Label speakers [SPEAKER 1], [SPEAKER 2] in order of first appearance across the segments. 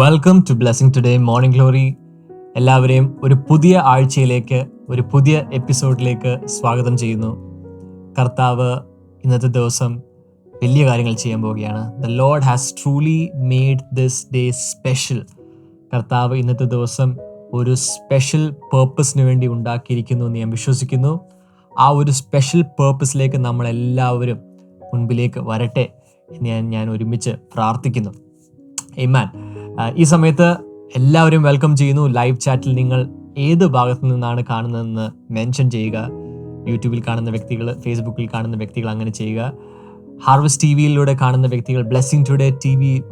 [SPEAKER 1] Welcome to blessing today morning glory എല്ലാവരെയും ഒരു പുതിയ ആഴ്ചയിലേക്ക് ഒരു പുതിയ എപ്പിസോഡിലേക്ക് സ്വാഗതം ചെയ്യുന്നു. കർത്താവ് ഇന്നത്തെ ദിവസം വലിയ കാര്യങ്ങൾ ചെയ്യാൻ പോവുകയാണ്. The Lord has truly made this day special കർത്താവ് ഇന്നത്തെ ദിവസം ഒരു സ്പെഷ്യൽ പേർപ്പസിന് വേണ്ടി ഉണ്ടാക്കിയിരിക്കുന്നു എന്ന് ഞാൻ വിശ്വസിക്കുന്നു. ആ ഒരു സ്പെഷ്യൽ പേർപ്പസിലേക്ക് നമ്മളെല്ലാവരും മുൻപിലേക്ക് വരട്ടെ എന്ന് ഞാൻ ഞാൻ ഒരുമിച്ച് പ്രാർത്ഥിക്കുന്നു. ഇമാൻ ഈ സമയത്ത് എല്ലാവരും വെൽക്കം ചെയ്യുന്നു. ലൈവ് ചാറ്റിൽ നിങ്ങൾ ഏത് ഭാഗത്തു നിന്നാണ് കാണുന്നതെന്ന് മെൻഷൻ ചെയ്യുക. യൂട്യൂബിൽ കാണുന്ന വ്യക്തികൾ ഫേസ്ബുക്കിൽ കാണുന്ന വ്യക്തികൾ അങ്ങനെ ചെയ്യുക. ഹാർവസ്റ്റ് ടി വിയിലൂടെ കാണുന്ന വ്യക്തികൾ ബ്ലെസ്സിങ് ടുഡേ ടി വി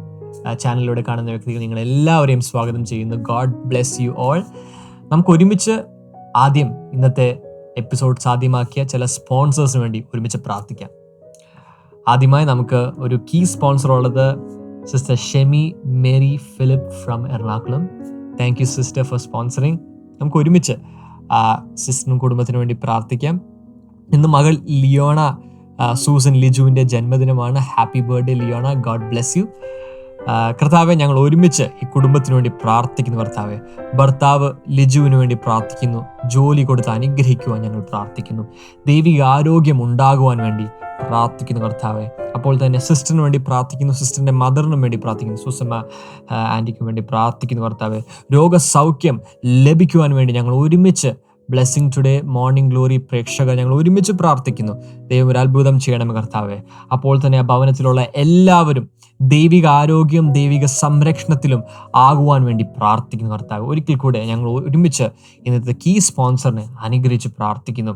[SPEAKER 1] ചാനലിലൂടെ കാണുന്ന വ്യക്തികൾ നിങ്ങൾ എല്ലാവരെയും സ്വാഗതം ചെയ്യുന്നു. ഗോഡ് ബ്ലെസ് യു ഓൾ നമുക്ക് ഒരുമിച്ച് ആദ്യം ഇന്നത്തെ എപ്പിസോഡ് സാധ്യമാക്കിയ ചില സ്പോൺസേഴ്സിന് വേണ്ടി ഒരുമിച്ച് പ്രാർത്ഥിക്കാം. ആദ്യമായി നമുക്ക് ഒരു കീ സ്പോൺസർ ഉള്ളത് sister Shemi Mary Philip from Ernakulam thank you sister for sponsoring നമുക്ക് ഒരുമിച്ച് ആ സിസ്റ്ററിനും കുടുംബത്തിനും വേണ്ടി പ്രാർത്ഥിക്കാം. ഇന്ന് മകൾ ലിയോണ സൂസൻ ലിജുവിന്റെ ജന്മദിനമാണ്. Happy birthday Leona. God bless you കർത്താവെ ഞങ്ങൾ ഒരുമിച്ച് ഈ കുടുംബത്തിന് വേണ്ടി പ്രാർത്ഥിക്കുന്നു കർത്താവെ. ഭർത്താവ് ലിജുവിന് വേണ്ടി പ്രാർത്ഥിക്കുന്നു. ജോലി കൊടുത്ത് അനുഗ്രഹിക്കുവാൻ ഞങ്ങൾ പ്രാർത്ഥിക്കുന്നു. ദൈവിക ആരോഗ്യം ഉണ്ടാകുവാൻ വേണ്ടി പ്രാർത്ഥിക്കുന്നു കർത്താവെ. അപ്പോൾ തന്നെ സിസ്റ്ററിന് വേണ്ടി പ്രാർത്ഥിക്കുന്നു സിസ്റ്ററിന്റെ മദറിനും വേണ്ടി പ്രാർത്ഥിക്കുന്നു സുസമ്മ ആന്റിക്കും വേണ്ടി പ്രാർത്ഥിക്കുന്നു കർത്താവെ. രോഗസൗഖ്യം ലഭിക്കുവാൻ വേണ്ടി ഞങ്ങൾ ഒരുമിച്ച് ബ്ലെസ്സിങ് ടുഡേ മോർണിംഗ് ഗ്ലോറി പ്രേക്ഷകർ ഞങ്ങൾ ഒരുമിച്ച് പ്രാർത്ഥിക്കുന്നു. ദൈവം ഒരു അത്ഭുതം ചെയ്യണം കർത്താവെ. അപ്പോൾ തന്നെ ആ ഭവനത്തിലുള്ള എല്ലാവരും ദൈവിക ആരോഗ്യം ദൈവിക സംരക്ഷണത്തിലും ആകുവാൻ വേണ്ടി പ്രാർത്ഥിക്കുന്നു കർത്താവ്. ഒരിക്കൽ കൂടെ ഞങ്ങൾ ഒരുമിച്ച് ഇന്നത്തെ കീ സ്പോൺസറിനെ അനുഗ്രഹിച്ച് പ്രാർത്ഥിക്കുന്നു.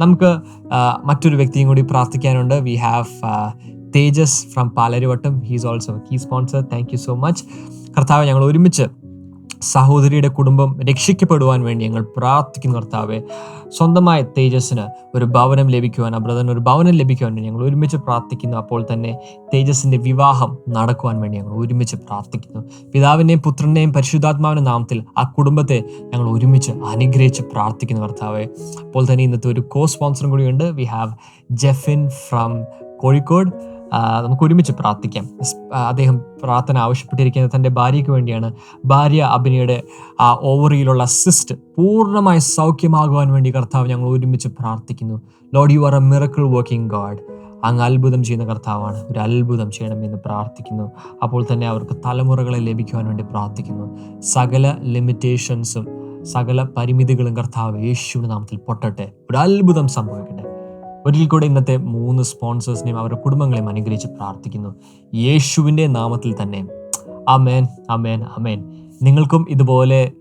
[SPEAKER 1] നമുക്ക് മറ്റൊരു വ്യക്തിയും കൂടി പ്രാർത്ഥിക്കാനുണ്ട്. We have Tejas from Palarivattom. He's also key sponsor thank you so much കർത്താവ് ഞങ്ങൾ ഒരുമിച്ച് സഹോദരിയുടെ കുടുംബം രക്ഷിക്കപ്പെടുവാൻ വേണ്ടി ഞങ്ങൾ പ്രാർത്ഥിക്കുന്നു കർത്താവെ സ്വന്തമായ തേജസ്സിന് ഒരു ഭവനം ലഭിക്കുവാൻ ആ ബ്രദറിന് ഒരു ഭവനം ലഭിക്കുവാൻ വേണ്ടി ഞങ്ങൾ ഒരുമിച്ച് പ്രാർത്ഥിക്കുന്നു. അപ്പോൾ തന്നെ തേജസ്സിന്റെ വിവാഹം നടക്കുവാൻ വേണ്ടി ഞങ്ങൾ ഒരുമിച്ച് പ്രാർത്ഥിക്കുന്നു. പിതാവിന്റെയും പുത്രന്റെയും പരിശുദ്ധാത്മാവിന്റെ നാമത്തിൽ ആ കുടുംബത്തെ ഞങ്ങൾ ഒരുമിച്ച് അനുഗ്രഹിച്ച് പ്രാർത്ഥിക്കുന്നു കർത്താവെ. അപ്പോൾ തന്നെ ഇന്നത്തെ ഒരു കോ സ്പോൺസറും കൂടിയുണ്ട് we have Jefin from Kozhikode നമുക്ക് ഒരുമിച്ച് പ്രാർത്ഥിക്കാം. അദ്ദേഹം പ്രാർത്ഥന ആവശ്യപ്പെട്ടിരിക്കുന്നത് തന്റെ ഭാര്യയ്ക്ക് വേണ്ടിയാണ്. ഭാര്യ അഭിനയുടെ ആ ഓവറിയിലുള്ള സിസ്റ്റ് പൂർണമായി സൗഖ്യമാകുവാൻ വേണ്ടി കർത്താവ് ഞങ്ങൾ ഒരുമിച്ച് പ്രാർത്ഥിക്കുന്നു. Lord you are a miracle working God അങ്ങ് അത്ഭുതം ചെയ്യുന്ന കർത്താവാണ്. ഒരു അത്ഭുതം ചെയ്യണമെന്ന് പ്രാർത്ഥിക്കുന്നു. അപ്പോൾ തന്നെ അവർക്ക് തലമുറകളെ ലഭിക്കുവാൻ വേണ്ടി പ്രാർത്ഥിക്കുന്നു. സകല ലിമിറ്റേഷൻസും സകല പരിമിതികളും കർത്താവ് യേശുവിന്റെ നാമത്തിൽ പൊട്ടട്ടെ. ഒരു അത്ഭുതം സംഭവിക്കട്ടെ. ഒരിക്കൽ കൂടെ ഇന്നത്തെ മൂന്ന് സ്പോൺസേഴ്സിനെയും അവരുടെ കുടുംബങ്ങളെയും അനുഗ്രഹിച്ച് പ്രാർത്ഥിക്കുന്നു. യേശുവിന്റെ നാമത്തിൽ തന്നെ. അമേൻ അമേൻ അമേൻ നിങ്ങൾക്കും ഇതുപോലെ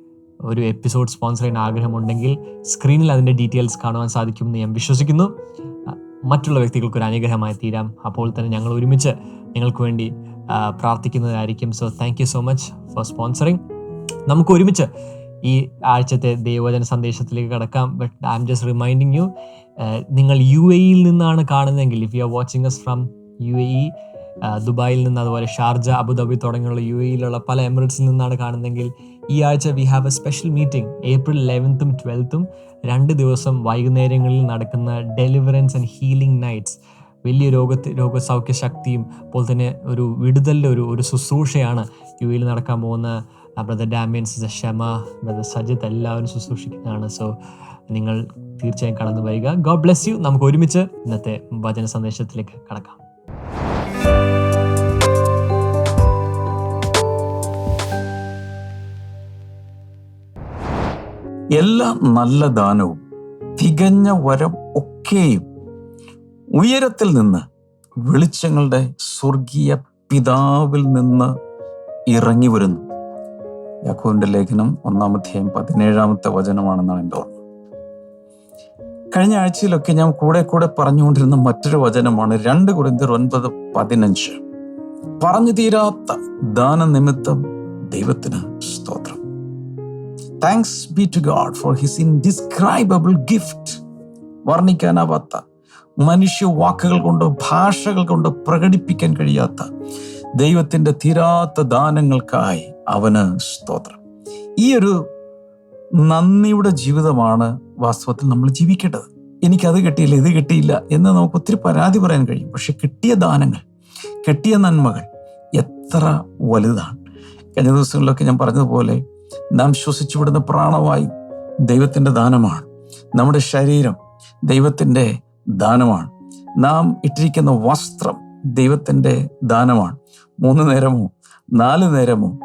[SPEAKER 1] ഒരു എപ്പിസോഡ് സ്പോൺസർ ചെയ്യാൻ ആഗ്രഹമുണ്ടെങ്കിൽ സ്ക്രീനിൽ അതിന്റെ ഡീറ്റെയിൽസ് കാണുവാൻ സാധിക്കുമെന്ന് ഞാൻ വിശ്വസിക്കുന്നു. മറ്റുള്ള വ്യക്തികൾക്ക് ഒരു അനുഗ്രഹമായി തീരാം. അപ്പോൾ തന്നെ ഞങ്ങൾ ഒരുമിച്ച് നിങ്ങൾക്ക് വേണ്ടി പ്രാർത്ഥിക്കുന്നതായിരിക്കും. So thank you so much for sponsoring നമുക്ക് ഒരുമിച്ച് ഈ ആഴ്ചത്തെ ദൈവജന സന്ദേശത്തിലേക്ക് കടക്കാം. But I'm just reminding you നിങ്ങൾ യു എയിൽ നിന്നാണ് കാണുന്നതെങ്കിൽ if you are watching us from U A E ദുബായിൽ നിന്ന് അതുപോലെ ഷാർജ അബുദാബി തുടങ്ങിയുള്ള യു എയിലുള്ള പല എമിറേറ്റ്സിൽ നിന്നാണ് കാണുന്നതെങ്കിൽ ഈ ആഴ്ച we have a special meeting April ലെവൻത്തും ട്വൽത്തും രണ്ട് ദിവസം വൈകുന്നേരങ്ങളിൽ നടക്കുന്ന ഡെലിവറൻസ് ആൻഡ് ഹീലിംഗ് നൈറ്റ്സ് വലിയ രോഗത്തെ രോഗസൗഖ്യ ശക്തിയും അതുപോലെ തന്നെ ഒരു വിടുതലിന്റെ ഒരു ഒരു ശുശ്രൂഷയാണ് യു എയിൽ നടക്കാൻ പോകുന്ന brother Damian sister Shama brother Sajith എല്ലാവരും ശുശ്രൂഷിക്കുന്നതാണ്. സോ നിങ്ങൾ തീർച്ചയായും കടന്നു വരിക. ഗോഡ് ബ്ലെസ് യു നമുക്ക് ഒരുമിച്ച് ഇന്നത്തെ വചന സന്ദേശത്തിലേക്ക് കടക്കാം.
[SPEAKER 2] എല്ലാ നല്ല ദാനവും തികഞ്ഞ വരം ഒക്കെയും ഉയരത്തിൽ നിന്ന് വെളിച്ചങ്ങളുടെ സ്വർഗീയ പിതാവിൽ നിന്ന് ഇറങ്ങി വരുന്നു. യാക്കോവിന്റെ ലേഖനം ഒന്നാമധ്യായം പതിനേഴാമത്തെ വചനമാണെന്നാണ് എന്റെ ഓർമ്മ. കഴിഞ്ഞ ആഴ്ചയിലൊക്കെ ഞാൻ കൂടെ കൂടെ പറഞ്ഞുകൊണ്ടിരുന്ന മറ്റൊരു വചനമാണ് രണ്ട് കുറിന്തർ ഒൻപത് പതിനഞ്ച്. പറഞ്ഞു തീരാത്ത ദാനനിമിത്തം ദൈവത്തിന് സ്തോത്രം. Thanks be to God for his indescribable gift വർണിക്കാനാവാത്ത മനുഷ്യ വാക്കുകൾ കൊണ്ടോ ഭാഷകൾ കൊണ്ടോ പ്രകടിപ്പിക്കാൻ കഴിയാത്ത ദൈവത്തിന്റെ തീരാത്ത ദാനങ്ങൾക്കായി അവന് സ്തോത്രം. ഈ ഒരു നന്ദിയുടെ ജീവിതമാണ് വാസ്തവത്തിൽ നമ്മൾ ജീവിക്കേണ്ടത്. എനിക്കത് കിട്ടിയില്ല ഇത് കിട്ടിയില്ല എന്ന് നമുക്ക് ഒത്തിരി പരാതി പറയാൻ കഴിയും. പക്ഷെ കിട്ടിയ ദാനങ്ങൾ കിട്ടിയ നന്മകൾ എത്ര വലുതാണ്. കഴിഞ്ഞ ദിവസങ്ങളിലൊക്കെ ഞാൻ പറഞ്ഞതുപോലെ നാം ശ്വസിച്ചുവിടുന്ന പ്രാണവായു ദൈവത്തിന്റെ ദാനമാണ്. നമ്മുടെ ശരീരം ദൈവത്തിന്റെ ദാനമാണ്. നാം ഇട്ടിരിക്കുന്ന വസ്ത്രം ദൈവത്തിന്റെ ദാനമാണ്. മൂന്ന് നേരമോ? നാല് നേരമോ?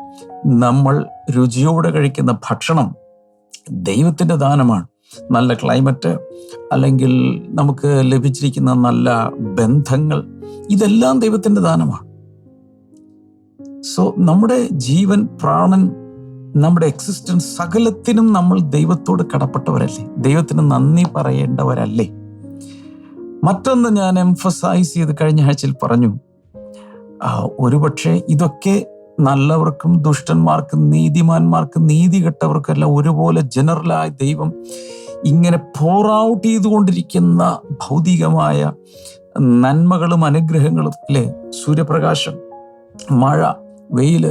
[SPEAKER 2] നമ്മൾ രുചിയോടെ കഴിക്കുന്ന ഭക്ഷണം ദൈവത്തിന്റെ ദാനമാണ്. നല്ല ക്ലൈമറ്റ് അല്ലെങ്കിൽ നമുക്ക് ലഭിച്ചിരിക്കുന്ന നല്ല ബന്ധങ്ങൾ ഇതെല്ലാം ദൈവത്തിന്റെ ദാനമാണ്. സോ നമ്മുടെ ജീവൻ പ്രാണൻ നമ്മുടെ എക്സിസ്റ്റൻസ് സകലത്തിനും നമ്മൾ ദൈവത്തോട് കടപ്പെട്ടവരല്ലേ? ദൈവത്തിന് നന്ദി പറയേണ്ടവരല്ലേ? മറ്റൊന്ന് ഞാൻ എംഫസൈസ് ചെയ്ത് കഴിഞ്ഞ ആഴ്ചയിൽ പറഞ്ഞു. ഒരുപക്ഷെ ഇതൊക്കെ നല്ലവർക്കും ദുഷ്ടന്മാർക്കും നീതിമാന്മാർക്കും നീതി കെട്ടവർക്കെല്ലാം ഒരുപോലെ ജനറലായ ദൈവം ഇങ്ങനെ പോർ ഔട്ട് ചെയ്തുകൊണ്ടിരിക്കുന്ന ഭൗതികമായ നന്മകളും അനുഗ്രഹങ്ങളും അല്ലേ? സൂര്യപ്രകാശം മഴ വെയിൽ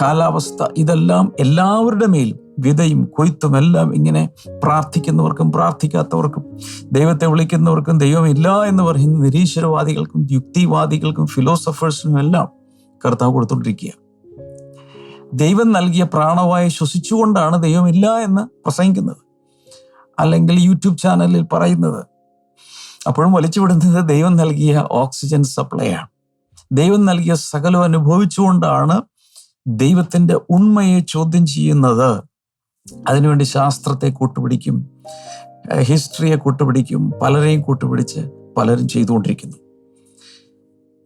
[SPEAKER 2] കാലാവസ്ഥ ഇതെല്ലാം എല്ലാവരുടെ മേലും വിതയും കൊയ്ത്തും എല്ലാം ഇങ്ങനെ പ്രാർത്ഥിക്കുന്നവർക്കും പ്രാർത്ഥിക്കാത്തവർക്കും ദൈവത്തെ വിളിക്കുന്നവർക്കും ദൈവമില്ല എന്ന് പറയുന്ന നിരീശ്വരവാദികൾക്കും യുക്തിവാദികൾക്കും ഫിലോസഫേഴ്സിനും എല്ലാം കർത്താവ് കൊടുത്തുകൊണ്ടിരിക്കുക ദൈവം നൽകിയ പ്രാണവായു ശ്വസിച്ചുകൊണ്ടാണ് ദൈവമില്ല എന്ന് പ്രസംഗിക്കുന്നത് അല്ലെങ്കിൽ യൂട്യൂബ് ചാനലിൽ പറയുന്നത്. അപ്പോഴും വലിച്ചുവിടുന്നത് ദൈവം നൽകിയ ഓക്സിജൻ സപ്ലൈ ആണ് ദൈവം നൽകിയ സകലം അനുഭവിച്ചുകൊണ്ടാണ് ദൈവത്തിന്റെ ഉണ്മയെ ചോദ്യം ചെയ്യുന്നത്. അതിനുവേണ്ടി ശാസ്ത്രത്തെ കൂട്ടുപിടിക്കും ഹിസ്റ്ററിയെ കൂട്ടുപിടിക്കും പലരെയും കൂട്ടുപിടിച്ച് പലരും ചെയ്തുകൊണ്ടിരിക്കുന്നു.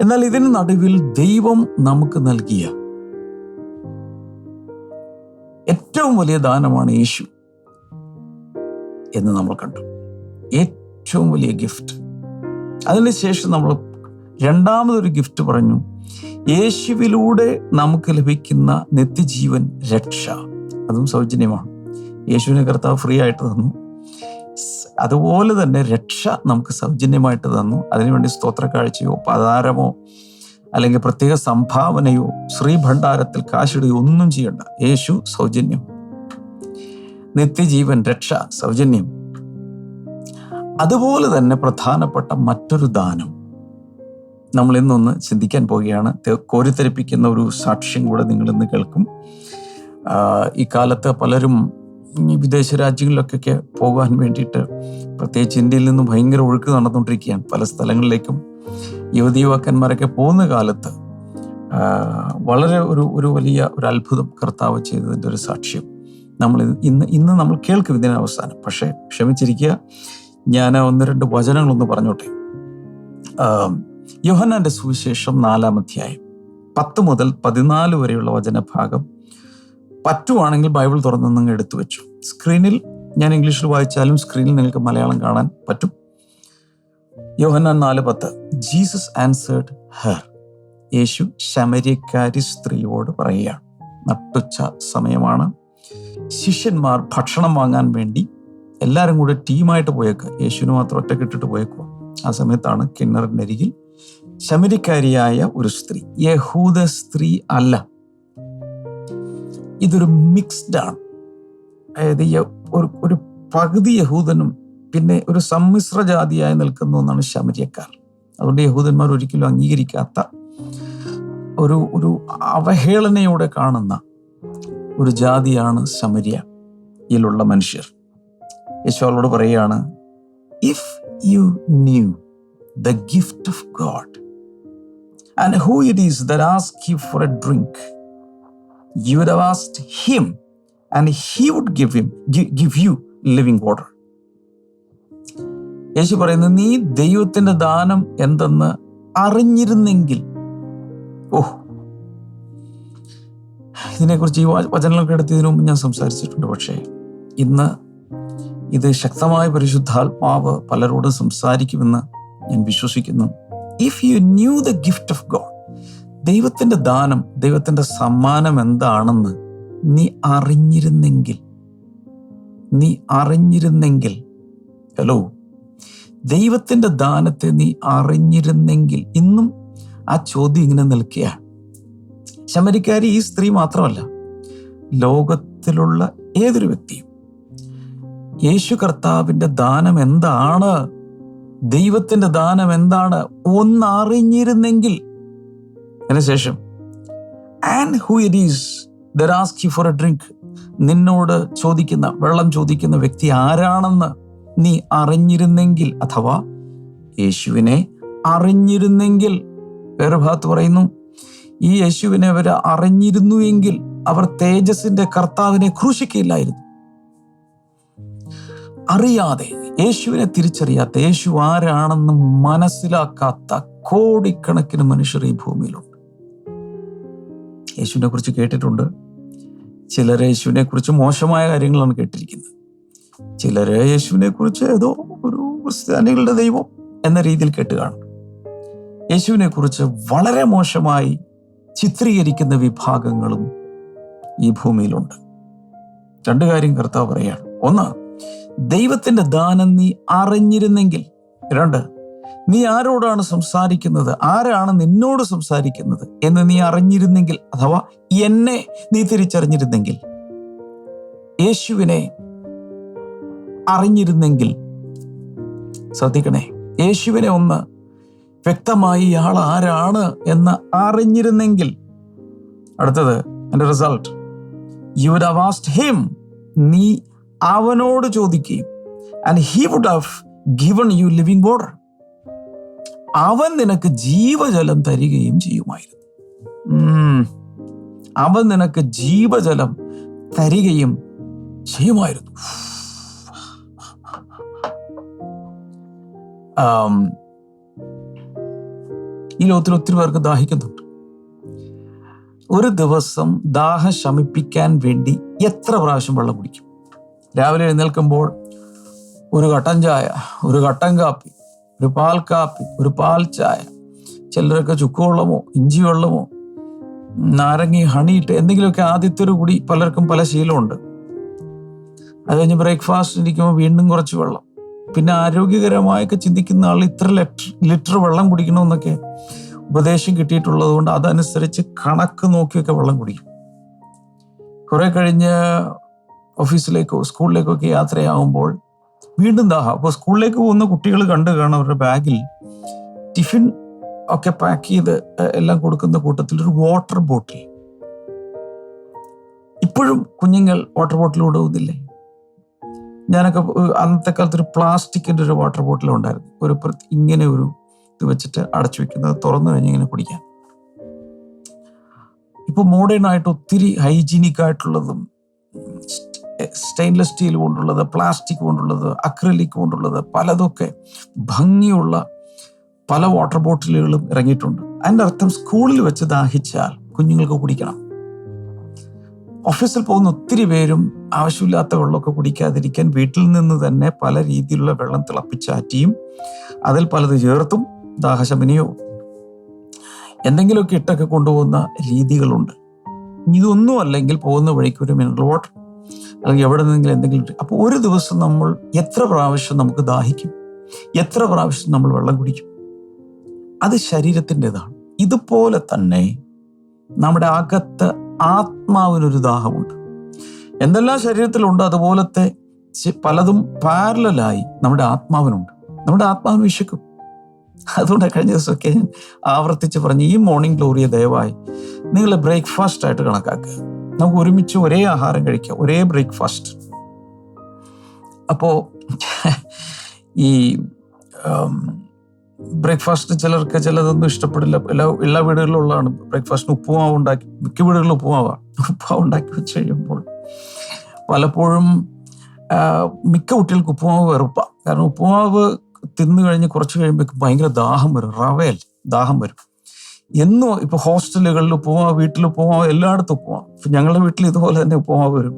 [SPEAKER 2] എന്നാൽ ഇതിന് നടുവിൽ ദൈവം നമുക്ക് നൽകിയ ഏറ്റവും വലിയ ദാനമാണ് യേശു എന്ന് നമ്മൾ കണ്ടു. ഏറ്റവും വലിയ ഗിഫ്റ്റ് അതിനുശേഷം നമ്മൾ രണ്ടാമതൊരു ഗിഫ്റ്റ് പറഞ്ഞു. യേശുവിലൂടെ നമുക്ക് ലഭിക്കുന്ന നിത്യജീവൻ രക്ഷ. അതും സൗജന്യമാണ്. യേശുവിനെ കർത്താവ് ഫ്രീ ആയിട്ട് തന്നു. അതുപോലെ തന്നെ രക്ഷ നമുക്ക് സൗജന്യമായിട്ട് തന്നു. അതിനുവേണ്ടി സ്തോത്ര കാഴ്ചയോ പതാരമോ അല്ലെങ്കിൽ പ്രത്യേക സംഭാവനയോ ശ്രീഭണ്ഡാരത്തിൽ കാശിടുകയോ ഒന്നും ചെയ്യണ്ട. യേശു സൗജന്യം. നിത്യജീവൻ രക്ഷ സൗജന്യം. അതുപോലെ തന്നെ പ്രധാനപ്പെട്ട മറ്റൊരു ദാനം. നമ്മൾ ഇന്നൊന്ന് ചിന്തിക്കാൻ പോവുകയാണ്. കോരിത്തെപ്പിക്കുന്ന ഒരു സാക്ഷ്യം കൂടെ നിങ്ങൾ ഇന്ന് കേൾക്കും ഇക്കാലത്ത് പലരും ഈ വിദേശ രാജ്യങ്ങളിലൊക്കെ പോകാൻ വേണ്ടിയിട്ട് പ്രത്യേകിച്ച് ഇന്ത്യയിൽ നിന്ന് ഭയങ്കര ഒഴുക്ക് നടന്നുകൊണ്ടിരിക്കുകയാണ്. പല സ്ഥലങ്ങളിലേക്കും യുവതി യുവാക്കന്മാരൊക്കെ പോകുന്ന കാലത്ത് വളരെ ഒരു ഒരു വലിയ ഒരു അത്ഭുതം കർത്താവ് ചെയ്തതിന്റെ ഒരു സാക്ഷ്യം. നമ്മൾ ഇന്ന് ഇന്ന് നമ്മൾ കേൾക്കും ഇതിന് അവസാനം. പക്ഷേ ക്ഷമിച്ചിരിക്കുക ഞാൻ ഒന്ന് രണ്ട് വചനങ്ങളൊന്ന് പറഞ്ഞോട്ടെ. യോഹന്നാന്റെ സുവിശേഷം നാലാം അധ്യായം പത്ത് മുതൽ പതിനാല് വരെയുള്ള വചനഭാഗം പറ്റുവാണെങ്കിൽ ബൈബിൾ തുറന്ന് നിങ്ങൾ എടുത്തു വെച്ചു. സ്ക്രീനിൽ ഞാൻ ഇംഗ്ലീഷിൽ വായിച്ചാലും സ്ക്രീനിൽ നിങ്ങൾക്ക് മലയാളം കാണാൻ പറ്റും. യോഹന്നാൻ നാല് പത്ത്. Jesus answered her. യേശു ശമരിക്കാരി സ്ത്രീയോട് പറയുകയാണ്. നട്ടുച്ച സമയമാണ്. ശിഷ്യന്മാർ ഭക്ഷണം വാങ്ങാൻ വേണ്ടി എല്ലാവരും കൂടെ ടീമായിട്ട് പോയേക്കുക യേശുവിന് മാത്രം ഒറ്റക്കിട്ടിട്ട് പോയേക്കുക ആ സമയത്താണ് കിണ്ണറിന്റെ അരികിൽ ശമരിക്കാരിയായ ഒരു സ്ത്രീ. യഹൂദ സ്ത്രീ അല്ല. ഇതൊരു മിക്സ്ഡ് ആണ്. അതായത് ഒരു ഒരു പകുതി യഹൂദനും പിന്നെ ഒരു സമ്മിശ്ര ജാതിയായി നിൽക്കുന്ന ഒന്നാണ് ശമരിയക്കാർ. അതുകൊണ്ട് യഹൂദന്മാർ ഒരിക്കലും അംഗീകരിക്കാത്ത ഒരു ഒരു അവഹേളനയോടെ കാണുന്ന ഒരു ജാതിയാണ് ശമര്യയിലുള്ള മനുഷ്യർ. യേശോളോട് പറയുകയാണ് if you knew the gift of God and who it is the ask for a drink you would have asked him and he would give him gi- give you living യേശു പറയുന്നു നീ ദൈവത്തിന്റെ ദാനം എന്തെന്ന് അറിഞ്ഞിരുന്നെങ്കിൽ. ഓഹ്. ഇതിനെക്കുറിച്ച് ഈ വചനങ്ങളൊക്കെ എടുത്തതിനു മുമ്പ് ഞാൻ സംസാരിച്ചിട്ടുണ്ട് പക്ഷേ ഇന്ന് ഇത് ശക്തമായ പരിശുദ്ധാത്മാവ് പലരോടും സംസാരിക്കുമെന്ന് ഞാൻ വിശ്വസിക്കുന്നു. If you knew the gift of God ദൈവത്തിന്റെ ദാനം ദൈവത്തിന്റെ സമ്മാനം എന്താണെന്ന് നീ അറിഞ്ഞിരുന്നെങ്കിൽ നീ അറിഞ്ഞിരുന്നെങ്കിൽ ഹലോ ദൈവത്തിന്റെ ദാനത്തെ നീ അറിഞ്ഞിരുന്നെങ്കിൽ ഇന്നും ആ ചോദ്യം ഇങ്ങനെ നിൽക്കുകയാണ് ശമരിക്കാരി ഈ സ്ത്രീ മാത്രമല്ല ലോകത്തിലുള്ള ഏതൊരു വ്യക്തിയും യേശു കർത്താവിന്റെ ദാനം എന്താണ് ദൈവത്തിന്റെ ദാനം എന്താണ് ഒന്നറിഞ്ഞിരുന്നെങ്കിൽ അതിനുശേഷം and who it is that ask you for a drink നിന്നോട് ചോദിക്കുന്ന വെള്ളം ചോദിക്കുന്ന വ്യക്തി ആരാണെന്ന് നീ അറിഞ്ഞിരുന്നെങ്കിൽ അഥവാ യേശുവിനെ അറിഞ്ഞിരുന്നെങ്കിൽ വേറെ ഭാഗത്ത് പറയുന്നു ഈ യേശുവിനെ അവർ അറിഞ്ഞിരുന്നു എങ്കിൽ അവർ തേജസിന്റെ കർത്താവിനെ ക്രൂശിക്കില്ലായിരുന്നു അറിയാതെ യേശുവിനെ തിരിച്ചറിയാത്ത യേശു ആരാണെന്ന് മനസ്സിലാക്കാത്ത കോടിക്കണക്കിന് മനുഷ്യർ ഈ ഭൂമിയിലുണ്ട്. യേശുവിനെ കുറിച്ച് കേട്ടിട്ടുണ്ട്. ചിലർ യേശുവിനെ കുറിച്ച് മോശമായ കാര്യങ്ങളാണ് കേട്ടിരിക്കുന്നത്. ചിലർ യേശുവിനെ കുറിച്ച് ഏതോ ഒരു ക്രിസ്ത്യാനികളുടെ ദൈവം എന്ന രീതിയിൽ കേട്ട് കാണും. യേശുവിനെ കുറിച്ച് വളരെ മോശമായി ചിത്രീകരിക്കുന്ന വിഭാഗങ്ങളും ഈ ഭൂമിയിലുണ്ട്. രണ്ട് കാര്യം കർത്താവ് പറയുകയാണ്. ഒന്ന് ദൈവത്തിന്റെ ദാനം നീ അറിഞ്ഞിരുന്നെങ്കിൽ. രണ്ട് നീ ആരോടാണ് സംസാരിക്കുന്നത്? ആരാണ് നിന്നോട് സംസാരിക്കുന്നത്? എന്ന് നീ അറിഞ്ഞിരുന്നെങ്കിൽ അഥവാ എന്നെ നീ തിരിച്ചറിഞ്ഞിരുന്നെങ്കിൽ യേശുവിനെ അറിഞ്ഞിരുന്നെങ്കിൽ ശ്രദ്ധിക്കണേ യേശുവിനെ ഒന്ന് വ്യക്തമായി ഇയാൾ ആരാണ് എന്ന് അറിഞ്ഞിരുന്നെങ്കിൽ അടുത്തത് എന്റെ result. You would have asked him നീ അവനോട് ചോദിക്കുകയും and he would have given you living water അവൻ നിനക്ക് ജീവജലം തരികയും ചെയ്യുമായിരുന്നു. അവൻ നിനക്ക് ജീവജലം തരികയും ചെയ്യുമായിരുന്നു. ഈ ലോകത്തിൽ ഒത്തിരി പേർക്ക് ദാഹിക്കുന്നുണ്ട്. ഒരു ദിവസം ദാഹം ശമിപ്പിക്കാൻ വേണ്ടി എത്ര പ്രാവശ്യം വെള്ളം കുടിക്കും? രാവിലെ എഴുന്നേൽക്കുമ്പോൾ ഒരു കട്ടൻ ചായ ഒരു കട്ടൻ കാപ്പി ഒരു പാൽ കാപ്പി ഒരു പാൽ ചായ ചിലരൊക്കെ ചുക്കുവെള്ളമോ ഇഞ്ചി വെള്ളമോ നാരങ്ങി ഹണിയിട്ട് എന്തെങ്കിലുമൊക്കെ ആദ്യത്തെ കുടി പലർക്കും പല ശീലമുണ്ട്. അത് കഴിഞ്ഞ് ബ്രേക്ക്ഫാസ്റ്റ് ഇരിക്കുമ്പോൾ വീണ്ടും കുറച്ച് വെള്ളം. പിന്നെ ആരോഗ്യകരമായൊക്കെ ചിന്തിക്കുന്ന ആൾ ഇത്ര ലിറ്റർ ലിറ്റർ വെള്ളം കുടിക്കണമെന്നൊക്കെ ഉപദേശം കിട്ടിയിട്ടുള്ളത് കൊണ്ട് അതനുസരിച്ച് കണക്ക് നോക്കിയൊക്കെ വെള്ളം കുടിക്കും. കുറെ കഴിഞ്ഞ് ഓഫീസിലേക്കോ സ്കൂളിലേക്കോ ഒക്കെ യാത്രയാകുമ്പോൾ വീണ്ടും ദാഹം അപ്പോൾ സ്കൂളിലേക്ക് പോകുന്ന കുട്ടികൾ കണ്ടു കാണാം അവരുടെ ബാഗിൽ ടിഫിൻ ഒക്കെ പാക്ക് ചെയ്ത് എല്ലാം കൊടുക്കുന്ന കൂട്ടത്തിൽ ഒരു വാട്ടർ ബോട്ടിൽ. ഇപ്പോഴും കുഞ്ഞുങ്ങൾ വാട്ടർ ബോട്ടിൽ കൊണ്ടുപോകുന്നില്ലേ ഞാനൊക്കെ അന്നത്തെ കാലത്ത് ഒരു പ്ലാസ്റ്റിക്കിന്റെ ഒരു വാട്ടർ ബോട്ടിൽ ഉണ്ടായിരുന്നു. ഒരു ഇങ്ങനെ ഒരു ഇത് വെച്ചിട്ട് അടച്ചു വെക്കുന്നത് തുറന്നു കഴിഞ്ഞ് ഇങ്ങനെ കുടിക്കാൻ. ഇപ്പൊ മോഡേൺ ആയിട്ട് ഒത്തിരി ഹൈജീനിക് ആയിട്ടുള്ളതും സ്റ്റെയിൻലെസ് സ്റ്റീൽ കൊണ്ടുള്ളത് പ്ലാസ്റ്റിക് കൊണ്ടുള്ളത് അക്രലിക് കൊണ്ടുള്ളത് പലതൊക്കെ ഭംഗിയുള്ള പല വാട്ടർ ബോട്ടിലുകളും ഇറങ്ങിയിട്ടുണ്ട്. അതിന്റെ അർത്ഥം സ്കൂളിൽ വെച്ച് ദാഹിച്ചാൽ കുഞ്ഞുങ്ങൾക്ക് കുടിക്കണം. ഓഫീസിൽ പോകുന്ന ഒത്തിരി പേരും ആവശ്യമില്ലാത്ത വെള്ളമൊക്കെ കുടിക്കാതിരിക്കാൻ വീട്ടിൽ നിന്ന് തന്നെ പല രീതിയിലുള്ള വെള്ളം തിളപ്പിച്ചാറ്റിയും അതിൽ പലത് ചേർത്തും ദാഹശമനിയോ എന്തെങ്കിലുമൊക്കെ ഇട്ടൊക്കെ കൊണ്ടുപോകുന്ന രീതികളുണ്ട്. ഇതൊന്നും അല്ലെങ്കിൽ പോകുന്ന വഴിക്ക് ഒരു മിനറൽ വാട്ടർ അല്ലെങ്കിൽ എവിടെ നിന്നെങ്കിലും എന്തെങ്കിലും അപ്പോൾ ഒരു ദിവസം നമ്മൾ എത്ര പ്രാവശ്യം നമുക്ക് ദാഹിക്കും? എത്ര പ്രാവശ്യം നമ്മൾ വെള്ളം കുടിക്കും? അത് ശരീരത്തിന്റെതാണ്. ഇതുപോലെ തന്നെ നമ്മുടെ അകത്ത് ആത്മാവിനൊരു ദാഹമുണ്ട്. എന്തെല്ലാം ശരീരത്തിലുണ്ട് അതുപോലത്തെ പലതും പാരലായി നമ്മുടെ ആത്മാവിനുണ്ട്. നമ്മുടെ ആത്മാവിന് വിശക്കും. അതുകൊണ്ട് കഴിഞ്ഞ ദിവസമൊക്കെ ഞാൻ ആവർത്തിച്ച് പറഞ്ഞു ഈ മോർണിംഗ് ഗ്ലോറിയെ ദയവായി നിങ്ങളെ ബ്രേക്ക്ഫാസ്റ്റ് ആയിട്ട് കണക്കാക്കുക. നമുക്ക് ഒരുമിച്ച് ഒരേ ആഹാരം കഴിക്കാം ഒരേ ബ്രേക്ക്ഫാസ്റ്റ്. അപ്പോൾ ഈ ബ്രേക്ക്ഫാസ്റ്റ് ചിലർക്ക് ചിലതൊന്നും ഇഷ്ടപ്പെടില്ല. എല്ലാ എല്ലാ വീടുകളിലുള്ളതാണ് ബ്രേക്ക്ഫാസ്റ്റിന് ഉപ്പുമാവ് ഉണ്ടാക്കി മിക്ക വീടുകളിലും ഉപ്പുമാവാണ് ഉപ്പുമാവ് ഉണ്ടാക്കി വെച്ച് കഴിയുമ്പോൾ പലപ്പോഴും മിക്ക കുട്ടികൾക്ക് ഉപ്പുമാവ് വെറുപ്പാണ് കാരണം ഉപ്പുമാവ് തിന്നു കഴിഞ്ഞ് കുറച്ച് കഴിയുമ്പോൾ ഭയങ്കര ദാഹം വരും റവയൽ ദാഹം വരും. എന്നും ഇപ്പൊ ഹോസ്റ്റലുകളിൽ പോവാം വീട്ടിൽ പോവാം എല്ലായിടത്തും പോവാം. ഞങ്ങളുടെ വീട്ടിൽ ഇതുപോലെ തന്നെ ഉപ്പുമാവ് വരും.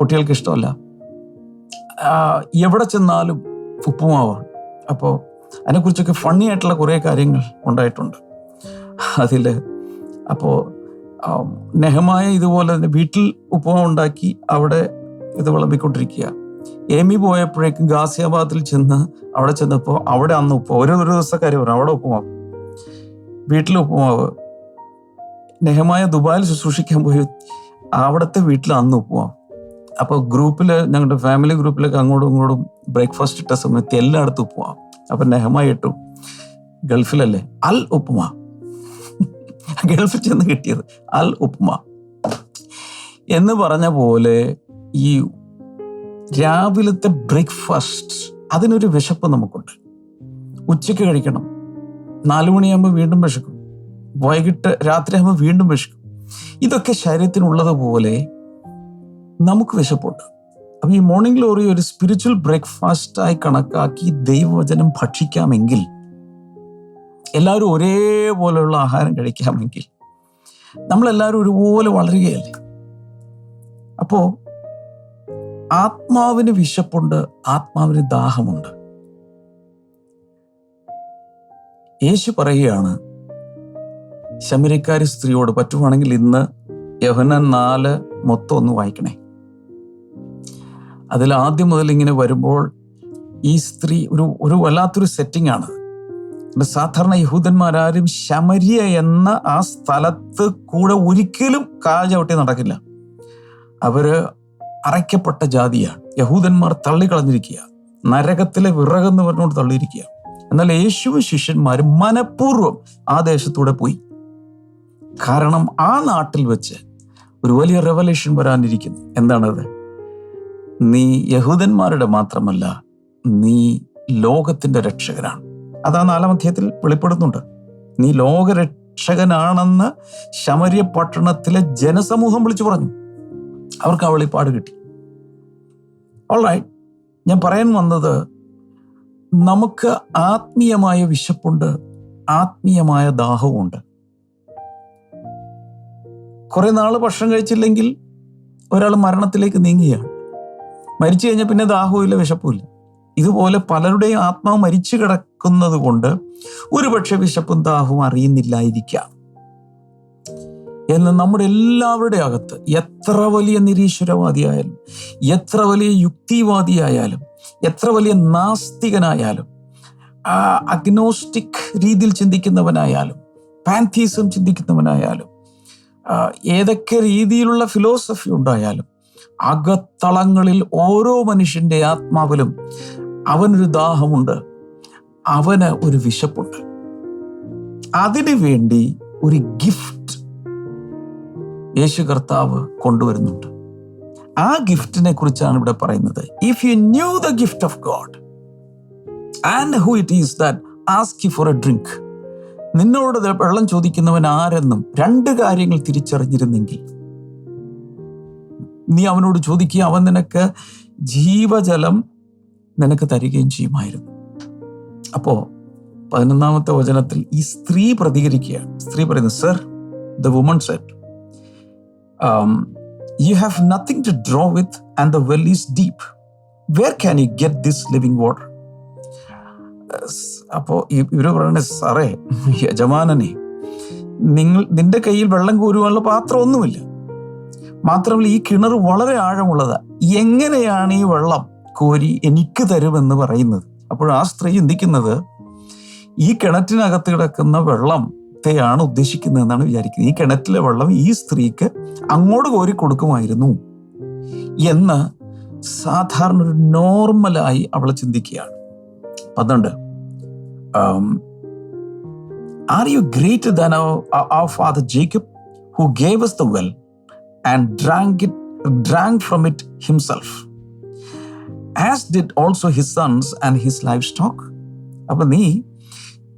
[SPEAKER 2] കുട്ടികൾക്ക് ഇഷ്ടമല്ല. എവിടെ ചെന്നാലും ഉപ്പുമാവാണ്. അപ്പോൾ അതിനെക്കുറിച്ചൊക്കെ ഫണ്ണി ആയിട്ടുള്ള കുറേ കാര്യങ്ങൾ ഉണ്ടായിട്ടുണ്ട്. അതിൽ അപ്പോൾ നെഹമായ ഇതുപോലെ തന്നെ വീട്ടിൽ ഉപ്പുമാവ് ഉണ്ടാക്കി അവിടെ ഇത് വിളമ്പിക്കൊണ്ടിരിക്കുക. എമി പോയപ്പോഴേക്കും ഗാസിയാബാദിൽ ചെന്ന് അവിടെ ചെന്നപ്പോൾ അവിടെ അന്ന് ഉപ്പ് ഒരു ഒരു പറഞ്ഞു അവിടെ ഉപ്പുമാവ്. വീട്ടിൽ ഉപ്പുമാവ് നെഹമായ ദുബായിൽ ശുശ്രൂഷിക്കാൻ പോയി. അവിടുത്തെ വീട്ടിൽ അന്ന് ഉപ്പുമാവ് അപ്പോൾ ഗ്രൂപ്പിൽ ഞങ്ങളുടെ ഫാമിലി ഗ്രൂപ്പിലൊക്കെ അങ്ങോട്ടും ഇങ്ങോട്ടും ബ്രേക്ക്ഫാസ്റ്റ് ഇട്ട സമയത്ത് എല്ലായിടത്തും ഉപ്പുമാവ് അപ്പം നെഹമായ ഇട്ടു ഗൾഫിലല്ലേ അൽ ഉപ്പുമാ. ഗൾഫിൽ ചെന്ന് കിട്ടിയത് അൽ ഉപ്പുമാ. എന്ന് പറഞ്ഞ പോലെ ഈ രാവിലത്തെ ബ്രേക്ക്ഫാസ്റ്റ് അതിനൊരു വിശപ്പ് നമുക്കുണ്ട്. ഉച്ചയ്ക്ക് കഴിക്കണം. നാലു മണിയാകുമ്പോൾ വീണ്ടും വിശക്കും. വൈകിട്ട് രാത്രിയാകുമ്പോൾ വീണ്ടും വിശക്കും. ഇതൊക്കെ ശരീരത്തിനുള്ളതുപോലെ നമുക്ക് വിശപ്പുണ്ട്. അപ്പം ഈ മോർണിംഗ് ഗ്ലോറി ഒരു സ്പിരിച്വൽ ബ്രേക്ക്ഫാസ്റ്റായി കണക്കാക്കി ദൈവവചനം ഭക്ഷിക്കാമെങ്കിൽ എല്ലാവരും ഒരേപോലെയുള്ള ആഹാരം കഴിക്കാമെങ്കിൽ നമ്മളെല്ലാവരും ഒരുപോലെ വളരുകയല്ലേ? അപ്പോൾ ആത്മാവിന് വിശപ്പുണ്ട് ആത്മാവിന് ദാഹമുണ്ട്. യേശു പറയുകയാണ് ശമരിക്കാരി സ്ത്രീയോട് പറ്റുവാണെങ്കിൽ ഇന്ന് യവന നാല് മൊത്തം ഒന്ന് വായിക്കണേ. അതിൽ ആദ്യം മുതൽ ഇങ്ങനെ വരുമ്പോൾ ഈ സ്ത്രീ ഒരു ഒരു വല്ലാത്തൊരു സെറ്റിംഗ് ആണ് സാധാരണ യഹൂദന്മാരാരും ശമരിയ എന്ന ആ സ്ഥലത്ത് കൂടെ ഒരിക്കലും കാൽ ചവിട്ടി നടക്കില്ല. അവർ അറയ്ക്കപ്പെട്ട ജാതിയാണ്. യഹൂദന്മാർ തള്ളിക്കളഞ്ഞിരിക്കുക. നരകത്തിലെ വിറകെന്ന് പറഞ്ഞുകൊണ്ട് തള്ളിയിരിക്കുക. എന്നാൽ യേശുവും ശിഷ്യന്മാരും മനഃപൂർവം ആ ദേശത്തൂടെ പോയി. കാരണം ആ നാട്ടിൽ വെച്ച് ഒരു വലിയ റെവലേഷൻ വരാനിരിക്കുന്നു. എന്താണത്? നീ യഹൂദന്മാരുടെ മാത്രമല്ല നീ ലോകത്തിന്റെ രക്ഷകനാണ്. അതാ നാലാം അധ്യായത്തിൽ വെളിപ്പെടുന്നുണ്ട്. നീ ലോകരക്ഷകനാണെന്ന് ശമര്യ പട്ടണത്തിലെ ജനസമൂഹം വിളിച്ചു പറഞ്ഞു. അവർക്ക് ആ വെളിപ്പാട് കിട്ടി. ഓൾറൈറ്റ് ഞാൻ പറയാൻ വന്നത് നമുക്ക് ആത്മീയമായ വിശപ്പുണ്ട് ആത്മീയമായ ദാഹവുമുണ്ട്. കുറേ നാൾ ഭക്ഷണം കഴിച്ചില്ലെങ്കിൽ ഒരാൾ മരണത്തിലേക്ക് നീങ്ങുകയാണ്. മരിച്ചു കഴിഞ്ഞാൽ പിന്നെ ദാഹവുമില്ല വിശപ്പുമില്ല. ഇതുപോലെ പലരുടെയും ആത്മാവ് മരിച്ചു കിടക്കുന്നത് കൊണ്ട് ഒരുപക്ഷെ വിശപ്പും ദാഹവും അറിയുന്നില്ലായിരിക്കാം. എന്ന് നമ്മുടെ എല്ലാവരുടെ അകത്ത് എത്ര വലിയ നിരീശ്വരവാദിയായാലും എത്ര വലിയ യുക്തിവാദിയായാലും എത്ര വലിയ നാസ്തികനായാലും അഗ്നോസ്റ്റിക് രീതിയിൽ ചിന്തിക്കുന്നവനായാലും പാൻതീസം ചിന്തിക്കുന്നവനായാലും ഏതൊക്കെ രീതിയിലുള്ള ഫിലോസഫി ഉണ്ടായാലും അകത്തളങ്ങളിൽ ഓരോ മനുഷ്യന്റെ ആത്മാവിലും അവനൊരു ദാഹമുണ്ട് അവന് ഒരു വിശപ്പുണ്ട്. അതിനു വേണ്ടി ഒരു ഗിഫ്റ്റ് യേശു കർത്താവ് കൊണ്ടുവരുന്നുണ്ട്. ആ ഗിഫ്റ്റിനെ കുറിച്ചാണ് ഇവിടെ പറയുന്നത്. If you knew the gift of God and who it is that ask for a drink നിന്നോട് വെള്ളം ചോദിക്കുന്നവൻ ആരെന്നും രണ്ട് കാര്യങ്ങൾ തിരിച്ചറിഞ്ഞിരുന്നെങ്കിൽ നീ അവനോട് ചോദിക്കുക അവൻ നിനക്ക് ജീവജലം നിനക്ക് തരികയും ചെയ്യുമായിരുന്നു. അപ്പോ പതിനൊന്നാമത്തെ വചനത്തിൽ ഈ സ്ത്രീ പ്രതികരിക്കുകയാണ്. സ്ത്രീ പറയുന്നത് sir the woman said you have nothing to draw with and the well is deep where can you get this living water അപ്പോ ഇവർ പറയണേ സാറേ യജമാനനെ നിങ്ങൾ നിന്റെ കയ്യിൽ വെള്ളം കോരുവാനുള്ള പാത്രം ഒന്നുമില്ല മാത്രമല്ല ഈ കിണർ വളരെ ആഴമുള്ളതാ. എങ്ങനെയാണ് ഈ വെള്ളം കോരി എനിക്ക് തരുമെന്ന് പറയുന്നത്? അപ്പോൾ ആ സ്ത്രീ ചിന്തിക്കുന്നത് ഈ കിണറ്റിനകത്ത് കിടക്കുന്ന വെള്ളത്തെയാണ് ഉദ്ദേശിക്കുന്നതെന്നാണ് വിചാരിക്കുന്നത്. ഈ കിണറ്റിലെ വെള്ളം ഈ സ്ത്രീക്ക് അങ്ങോട്ട് കോരി കൊടുക്കുമായിരുന്നു എന്ന് സാധാരണ ഒരു നോർമലായി അവൾ ചിന്തിക്കുകയാണ്. പന്ത്രണ്ട് are you greater than our father Jacob who gave us the well and drank it drank from it himself as as also his sons and his livestock അപ്പൊ നീ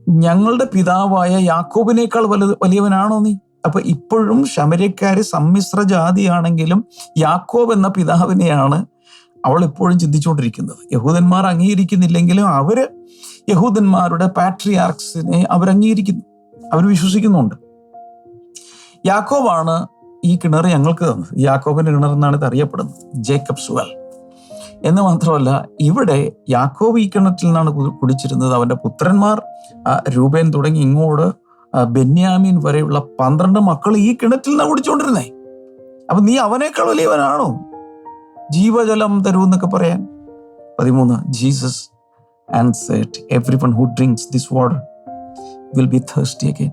[SPEAKER 2] ഞങ്ങളുടെ പിതാവായ യാക്കോബിനേക്കാൾ വലുത് വലിയവനാണോ നീ? അപ്പൊ ഇപ്പോഴും ശമരക്കാര് സമ്മിശ്ര ജാതിയാണെങ്കിലും യാക്കോബ് എന്ന പിതാവിനെയാണ് അവൾ എപ്പോഴും ചിന്തിച്ചുകൊണ്ടിരിക്കുന്നത്. യഹൂദന്മാർ അംഗീകരിക്കുന്നില്ലെങ്കിലും അവർ യഹൂദന്മാരുടെ പാട്രിയാർക്സിനെ അവർ അംഗീകരിക്കുന്നു അവർ വിശ്വസിക്കുന്നുണ്ട്. യാക്കോബാണ് ഈ കിണർ ഞങ്ങൾക്ക് തന്നത്. യാക്കോബിന്റെ കിണർ എന്നാണ് ഇത് അറിയപ്പെടുന്നത്. ജേക്കബ് സുവൽ എന്ന് മാത്രമല്ല ഇവിടെ യാക്കോബ് ഈ കിണറ്റിൽ നിന്നാണ് കുടിച്ചിരുന്നത്. അവന്റെ പുത്രന്മാർ രൂപേൻ തുടങ്ങി ഇങ്ങോട്ട് ബെന്യാമീൻ വരെയുള്ള പന്ത്രണ്ട് മക്കൾ ഈ കിണറ്റിൽ നിന്നാണ് കുടിച്ചുകൊണ്ടിരുന്നേ അപ്പൊ നീ അവനേക്കാൾ വലിയവനാണോ? ജീവജലം തരൂ എന്നൊക്കെ പറയാൻ. പതിമൂന്ന് Jesus and said everyone who drinks this water will be thirsty again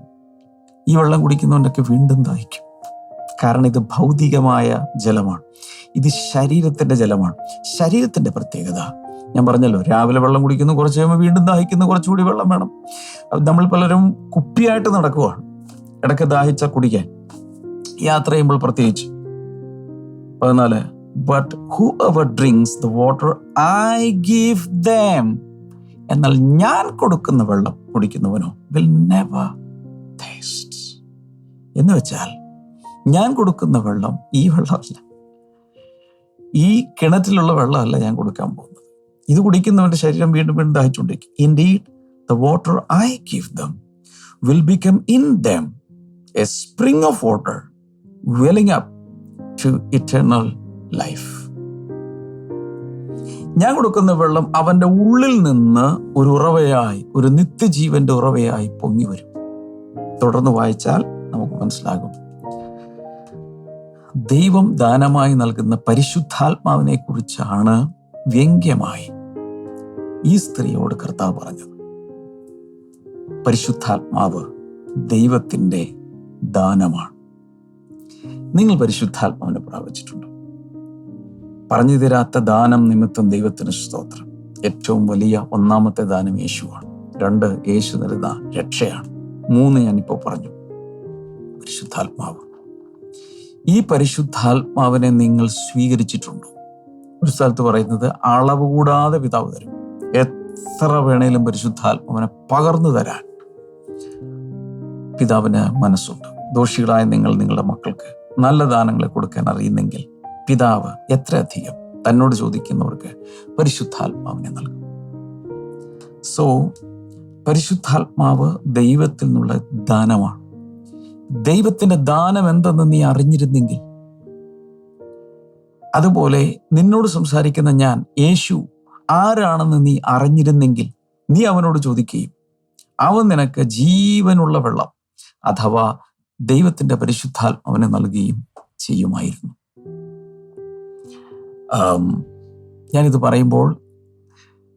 [SPEAKER 2] ഈ വെള്ളം കുടിക്കുന്നവന്റെയൊക്കെ വീണ്ടും ദാഹിക്കും. കാരണം ഇത് ഭൗതികമായ ജലമാണ്. ഇത് ശരീരത്തിന്റെ ജലമാണ്. ശരീരത്തിന്റെ പ്രത്യേകത. ഞാൻ പറഞ്ഞല്ലോ രാവിലെ വെള്ളം കുടിക്കുന്നു കുറച്ച് കഴിയുമ്പോൾ വീണ്ടും ദാഹിക്കുന്നു കുറച്ചുകൂടി വെള്ളം വേണം. നമ്മൾ പലരും കുപ്പിയായിട്ട് നടക്കുവാണ്. ഇടയ്ക്ക് ദാഹിച്ച കുടിക്കാൻ. യാത്ര ചെയ്യുമ്പോൾ പ്രത്യേകിച്ച്. പതിനാല് but whoever drinks the water I give them എന്നാൽ ഞാൻ കൊടുക്കുന്ന വെള്ളം കുടിക്കുന്നവനോ വിൽ നെവർ ടേസ്റ്റ് എന്ന് വെച്ചാൽ ഞാൻ കൊടുക്കുന്ന വെള്ളം ഈ വെള്ളമല്ല. ഈ കിണറ്റിലുള്ള വെള്ളമല്ല ഞാൻ കൊടുക്കാൻ പോകുന്നത്. ഇത് കുടിക്കുന്നവന്റെ ശരീരം വീണ്ടും വീണ്ടും ദാഹിച്ചുകൊണ്ടിരിക്കും. Indeed the water I give them will become in them a spring of water welling up to eternal life ഞാൻ കൊടുക്കുന്ന വെള്ളം അവന്റെ ഉള്ളിൽ നിന്ന് ഒരു ഉറവയായി ഒരു നിത്യജീവന്റെ ഉറവയായി പൊങ്ങി വരും. തുടർന്ന് വായിച്ചാൽ നമുക്ക് മനസ്സിലാകും. ദൈവം ദാനമായി നൽകുന്ന പരിശുദ്ധാത്മാവിനെ കുറിച്ചാണ് വ്യംഗ്യമായി ഈ സ്ത്രീയോട് കർത്താവ് പറഞ്ഞത്. പരിശുദ്ധാത്മാവ് ദൈവത്തിന്റെ ദാനമാണ്. നിങ്ങൾ പരിശുദ്ധാത്മാവിനെ പ്രാപിച്ചിട്ടുണ്ട്. പറഞ്ഞു തരാത്ത ദാനം നിമിത്തം ദൈവത്തിന് സ്തോത്രം. ഏറ്റവും വലിയ ഒന്നാമത്തെ ദാനം യേശുവാണ്. രണ്ട് യേശു നൽകുന്ന രക്ഷയാണ്. മൂന്ന് ഞാനിപ്പോൾ പറഞ്ഞു. പരിശുദ്ധാത്മാവ് ഈ പരിശുദ്ധാത്മാവിനെ നിങ്ങൾ സ്വീകരിച്ചിട്ടുണ്ടോ? ഒരു സ്ഥലത്ത് പറയുന്നത് അളവ് കൂടാതെ പിതാവ് തരും. എത്ര വേണേലും പരിശുദ്ധാത്മാവിനെ പകർന്നു തരാൻ പിതാവിന് മനസ്സുണ്ട്. ദോഷികളായ നിങ്ങൾ നിങ്ങളുടെ മക്കൾക്ക് നല്ല ദാനങ്ങളെ കൊടുക്കാൻ അറിയുന്നെങ്കിൽ പിതാവ് എത്രയധികം തന്നോട് ചോദിക്കുന്നവർക്ക് പരിശുദ്ധാത്മാവിനെ നൽകും. സോ പരിശുദ്ധാത്മാവ് ദൈവത്തിൽ നിന്നുള്ള ദാനമാണ്. ദൈവത്തിന്റെ ദാനം എന്തെന്ന് നീ അറിഞ്ഞിരുന്നെങ്കിൽ. അതുപോലെ നിന്നോട് സംസാരിക്കുന്ന ഞാൻ യേശു ആരാണെന്ന് നീ അറിഞ്ഞിരുന്നെങ്കിൽ നീ അവനോട് ചോദിക്കുകയും അവൻ നിനക്ക് ജീവനുള്ള വെള്ളം അഥവാ ദൈവത്തിന്റെ പരിശുദ്ധാത്മാവിനെ നൽകുകയും ചെയ്യുമായിരുന്നു. ഞാനിത് പറയുമ്പോൾ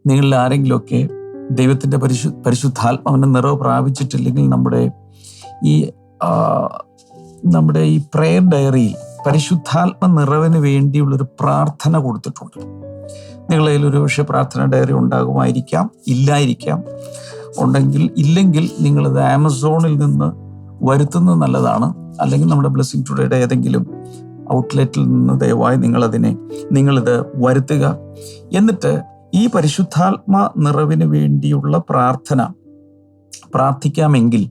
[SPEAKER 2] നിങ്ങളിൽ ആരെങ്കിലുമൊക്കെ ദൈവത്തിന്റെ പരിശു പരിശുദ്ധാത്മാവിന്റെ നിറവ് പ്രാപിച്ചിട്ടില്ലെങ്കിൽ നമ്മുടെ ഈ നമ്മുടെ ഈ പ്രേയർ ഡയറിയിൽ പരിശുദ്ധാത്മ നിറവിന് വേണ്ടിയുള്ളൊരു പ്രാർത്ഥന കൊടുത്തിട്ടുണ്ട്. നിങ്ങളതിൽ ഒരു പക്ഷേ പ്രാർത്ഥന ഡയറി ഉണ്ടാകുമായിരിക്കാം ഇല്ലായിരിക്കാം. ഉണ്ടെങ്കിൽ ഇല്ലെങ്കിൽ നിങ്ങളിത് ആമസോണിൽ നിന്ന് വരുത്തുന്നത് നല്ലതാണ്. അല്ലെങ്കിൽ നമ്മുടെ ബ്ലെസ്സിങ് ടുഡേയുടെ ഏതെങ്കിലും ഔട്ട്ലെറ്റിൽ നിന്ന് ദയവായി നിങ്ങളതിനെ നിങ്ങളിത് വരുത്തുക. എന്നിട്ട് ഈ പരിശുദ്ധാത്മ നിറവിന് വേണ്ടിയുള്ള പ്രാർത്ഥന പ്രാർത്ഥിക്കാമെങ്കിൽ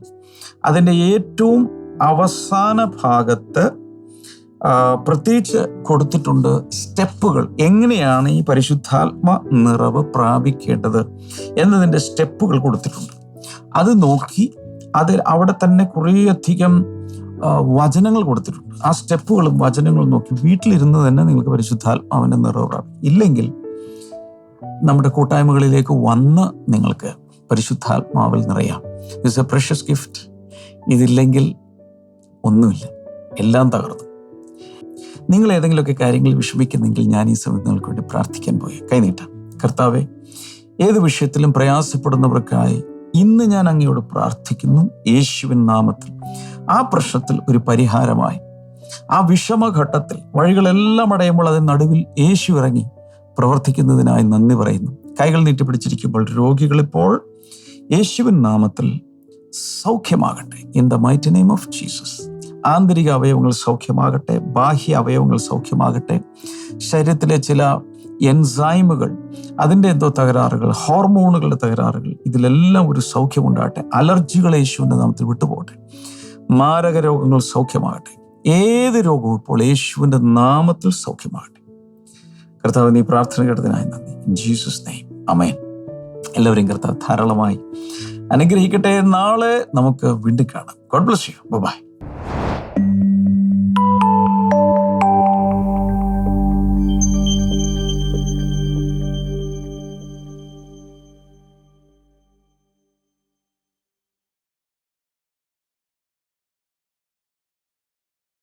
[SPEAKER 2] അതിന്റെ ഏറ്റവും അവസാന ഭാഗത്ത് പ്രത്യേകിച്ച് കൊടുത്തിട്ടുണ്ട് സ്റ്റെപ്പുകൾ. എങ്ങനെയാണ് ഈ പരിശുദ്ധാത്മ നിറവ് പ്രാപിക്കേണ്ടത് എന്നതിന്റെ സ്റ്റെപ്പുകൾ കൊടുത്തിട്ടുണ്ട്. അത് നോക്കി അതിൽ അവിടെ തന്നെ കുറേയധികം വചനങ്ങൾ കൊടുത്തിട്ടുണ്ട്. ആ സ്റ്റെപ്പുകളും വചനങ്ങളും നോക്കി വീട്ടിലിരുന്ന് തന്നെ നിങ്ങൾക്ക് പരിശുദ്ധാത്മാവിന്റെ നിറവ് പ്രാപിക്കും. ഇല്ലെങ്കിൽ നമ്മുടെ കൂട്ടായ്മകളിലേക്ക് വന്ന് നിങ്ങൾക്ക് പരിശുദ്ധാത്മാവിൽ നിറയാം. ഇറ്റ്സ് എ പ്രഷ്യസ് ഗിഫ്റ്റ് ഇതില്ലെങ്കിൽ ഒന്നുമില്ല. എല്ലാം തകർന്നു. നിങ്ങൾ ഏതെങ്കിലുമൊക്കെ കാര്യങ്ങൾ വിഷമിക്കുന്നെങ്കിൽ ഞാൻ ഈ സമയത്ത് നിങ്ങൾക്ക് വേണ്ടി പ്രാർത്ഥിക്കാൻ പോയി. കൈനീട്ടാം കർത്താവെ ഏത് വിഷയത്തിലും പ്രയാസപ്പെടുന്നവർക്കായി ഇന്ന് ഞാൻ അങ്ങയോട് പ്രാർത്ഥിക്കുന്നു. യേശുവിൻ നാമത്തിൽ. ആ പ്രശ്നത്തിൽ ഒരു പരിഹാരമായി. ആ വിഷമഘട്ടത്തിൽ വഴികളെല്ലാം അടയുമ്പോൾ അതിന് നടുവിൽ യേശു ഇറങ്ങി പ്രവർത്തിക്കുന്നതിനായി നന്ദി പറയുന്നു. കൈകൾ നീട്ടിപ്പിടിച്ചിരിക്കുമ്പോൾ രോഗികളിപ്പോൾ യേശുവിൻ നാമത്തിൽ സൗഖ്യമാകട്ടെ. In the mighty name of Jesus ആന്തരിക അവയവങ്ങൾ സൗഖ്യമാകട്ടെ. ബാഹ്യ അവയവങ്ങൾ സൗഖ്യമാകട്ടെ. ശരീരത്തിലെ ചില എൻസൈമുകൾ അതിന്റെ എന്തോ തകരാറുകൾ ഹോർമോണുകളുടെ തകരാറുകൾ ഇതിലെല്ലാം ഒരു സൗഖ്യമുണ്ടാകട്ടെ. അലർജികൾ യേശുവിന്റെ നാമത്തിൽ വിട്ടുപോകട്ടെ. മാരക രോഗങ്ങൾ സൗഖ്യമാകട്ടെ. ഏത് രോഗവും ഇപ്പോൾ യേശുവിന്റെ നാമത്തിൽ സൗഖ്യമാകട്ടെ. കർത്താവ് നീ പ്രാർത്ഥന കേട്ടതിനായി നന്ദി. ജീസസ് നെയ്മ് അമേൻ എല്ലാവരെയും കർത്താവ് ധാരാളമായി അനുഗ്രഹിക്കട്ടെ. നാളെ നമുക്ക് വീണ്ടും കാണാം. God bless you by